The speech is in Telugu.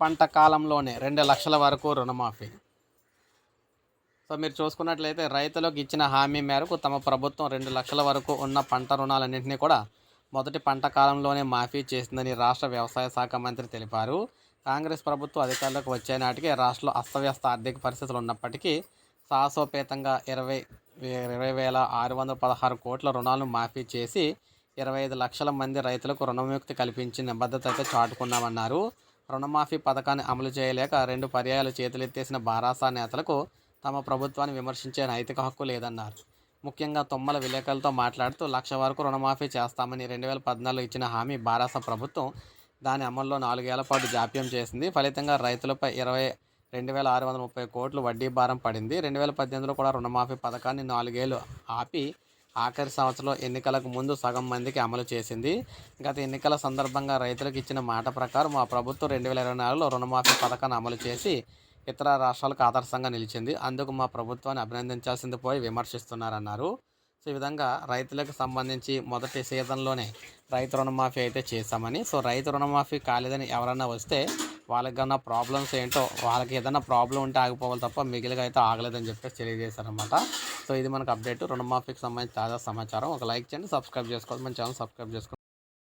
పంట కాలంలోనే రెండు లక్షల వరకు రుణమాఫీ. సో మీరు చూసుకున్నట్లయితే రైతులకు ఇచ్చిన హామీ మేరకు తమ ప్రభుత్వం రెండు లక్షల వరకు ఉన్న పంట రుణాలన్నింటినీ కూడా మొదటి పంట కాలంలోనే మాఫీ చేసిందని రాష్ట్ర వ్యవసాయ శాఖ మంత్రి తెలిపారు. కాంగ్రెస్ ప్రభుత్వం అధికారులకు వచ్చే నాటికి రాష్ట్రంలో అస్తవ్యస్త ఆర్థిక పరిస్థితులు ఉన్నప్పటికీ సాహసోపేతంగా ఇరవై ఇరవై వేల ఆరు వందల పదహారు కోట్ల రుణాలను మాఫీ చేసి ఇరవై ఐదు లక్షల మంది రైతులకు రుణవిముక్తి కల్పించిన నిబద్ధత అయితే చాటుకున్నామన్నారు. రుణమాఫీ పథకాన్ని అమలు చేయలేక రెండు పర్యాయాలు చేతులెత్తేసిన బారాసా నేతలకు తమ ప్రభుత్వాన్ని విమర్శించే నైతిక హక్కు లేదన్నారు. ముఖ్యంగా తొమ్మల విలేకరులతో మాట్లాడుతూ లక్ష వరకు రుణమాఫీ చేస్తామని రెండు వేల పద్నాలుగు ఇచ్చిన హామీ బారాస ప్రభుత్వం దాని అమల్లో నాలుగేళ్ళ పాటు జాప్యం చేసింది. ఫలితంగా రైతులపై ఇరవై రెండు వేల ఆరు వందల ముప్పై కోట్లు వడ్డీ భారం పడింది. రెండు వేల పద్దెనిమిదిలో కూడా రుణమాఫీ పథకాన్ని నాలుగేళ్ళు ఆపి ఆఖరి సంవత్సరంలో ఎన్నికలకు ముందు సగం మందికి అమలు చేసింది. గత ఎన్నికల సందర్భంగా రైతులకు ఇచ్చిన మాట ప్రకారం మా ప్రభుత్వం రెండు వేల ఇరవై నాలుగులో రుణమాఫీ పథకాన్ని అమలు చేసి ఇతర రాష్ట్రాలకు ఆదర్శంగా నిలిచింది. అందుకు మా ప్రభుత్వాన్ని అభినందించాల్సింది పోయి విమర్శిస్తున్నారన్నారు. సో ఈ విధంగా రైతులకు సంబంధించి మొదటి సీజన్లోనే రైతు రుణమాఫీ అయితే చేశామని. సో రైతు రుణమాఫీ కాలేదని ఎవరన్నా వస్తే వాళ్ళకి కన్నా ప్రాబ్లమ్స్ ఏంటో వాళ్ళకి ఏదైనా ప్రాబ్లం ఉంటే ఆగిపోవాలి తప్ప మిగిలిగా అయితే ఆగలేదని చెప్పేసి తెలియజేశారనమాట సో ఇది మనకు అప్డేట్ రుణమాఫీకి సంబంధించి తాజా సమాచారం. ఒక లైక్ చేయండి సబ్స్క్రైబ్ చేసుకోవాలి. మన ఛానల్ సబ్స్క్రైబ్ చేసుకోండి.